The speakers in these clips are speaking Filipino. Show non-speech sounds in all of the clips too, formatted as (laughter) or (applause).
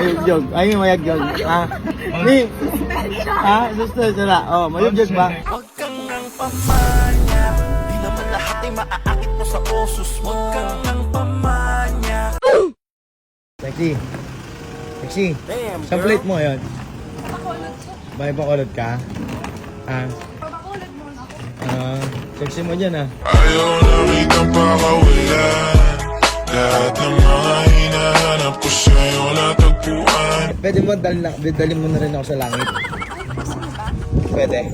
mayugyog. Ay, mayagyog. Ha? Ni? Ha? Gusto sila. Oh, mayugyog ba? Huwag kang nang pamanya Di naman lahat ay maaakit mo sa osos mo Huwag kang nang pamanya Sexy. Sexy. Damn, Sa plate mo yun. May pakulot ka? Ha? Ah, sexy mo dyan ah. Ayaw na kitang pakawalan Lahat ng mga hinahanap ko sa'yo natagpuan Pwede mo dal na, dali mo na rin ako sa langit. Pwede. Ah,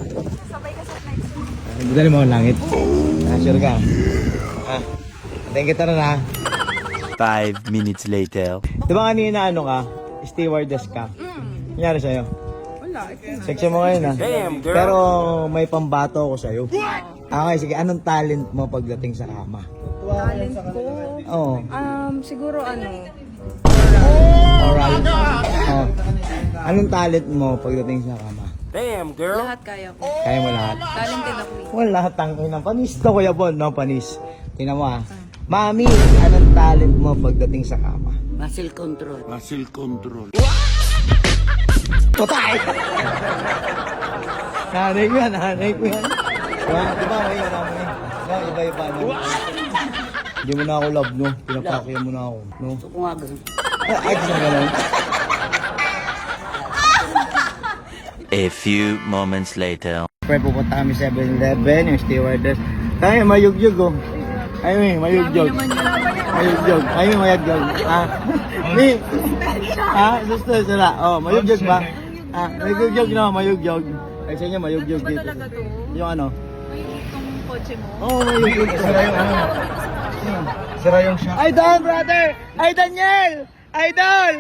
Dali mo ako langit. Ah, sure ka? Ah, thank kita rin ah. Five minutes later. Di ba kanina ano ka? Stewardess ka? Mm. Nangyari sa'yo? Wala. Sexy mo ngayon ah. Damn, girl. Pero may pambato ako sa'yo. Okay, sige. Anong talent mo pagdating sa kama? Talent ko. Oo. Um, siguro ano, Anong talent mo pagdating sa kama? Damn, girl lahat kaya ko. Kaya mo lahat? Talented ako eh. Wala lahat ang inang panis to Kuya Bon, no panis. Tingnan mo ah. Mami, anong talent mo pagdating sa kama? Muscle control. Muscle control Patay! nanay ko yan, nanay ko yan. Diba, diba may yun namin eh. Diba, iba-iba no? Hindi mo na ako love, no? Pinapakya mo na ako, no? Gusto ko nga ganun. Ay, gusto mo ganun. A few moments later. Pre, pupunta kami 7-Eleven, yung stewardess. Tayo, mayugyog, oh. Ay, may mayugyog. Mayugyog. Ay, may mayagyog. Ah, ni? Ha? Gusto sila. Oh, mayugyog ba? Ah, mayugyog na, mayugyog. Ay, sa inyo, mayugyog dito. Yung ano? Itong kotse mo. Oo, oh, mayugyog. Sira yung ano. Sira yung shop. Ay, Don, brother! Ay, Daniel! Idol!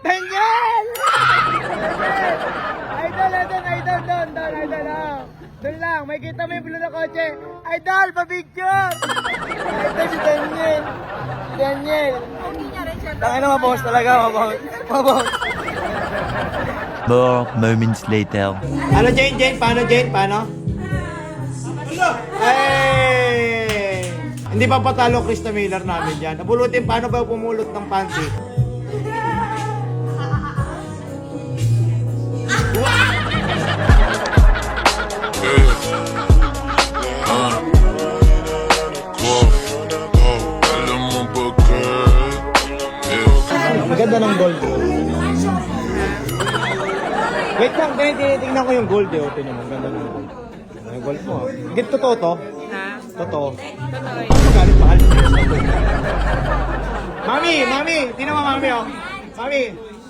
Daniel! Idol, (laughs) don, don, idol, oh. Doon lang, may kita mo yung blue na kotse. Idol, pa-picture! Idol si Daniel. Si Daniel. Tangin na mabangus talaga, mabangus. Mabangus. More moments later. Ano, Jane, Jane? Paano, Jane? Paano? Hey! Hindi pa patalo Krista Miller namin dyan. Napulutin, paano ba pumulot ng panty? Wait lang, kaya tinitingnan ko yung gold eh. O, tingnan mo, ganda ng gold. Ay, gold mo. ah. Hindi, totoo to? Ha? Totoo. Totoo Ano magalit mahal? Mami, mami, tingnan mo mami oh. Mami,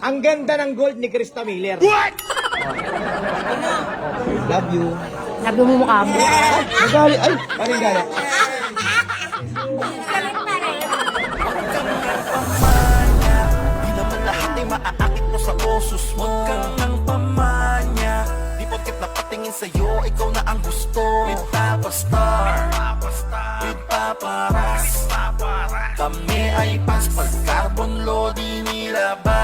ang ganda ng gold ni Krista Miller. What? love you. Sabi mo mukha mo. Nagali, ay, paring galit. Sa'yo ikaw na ang gusto. With Papa Star With Papa Ras Kami ay pas Pag carbon load inilabas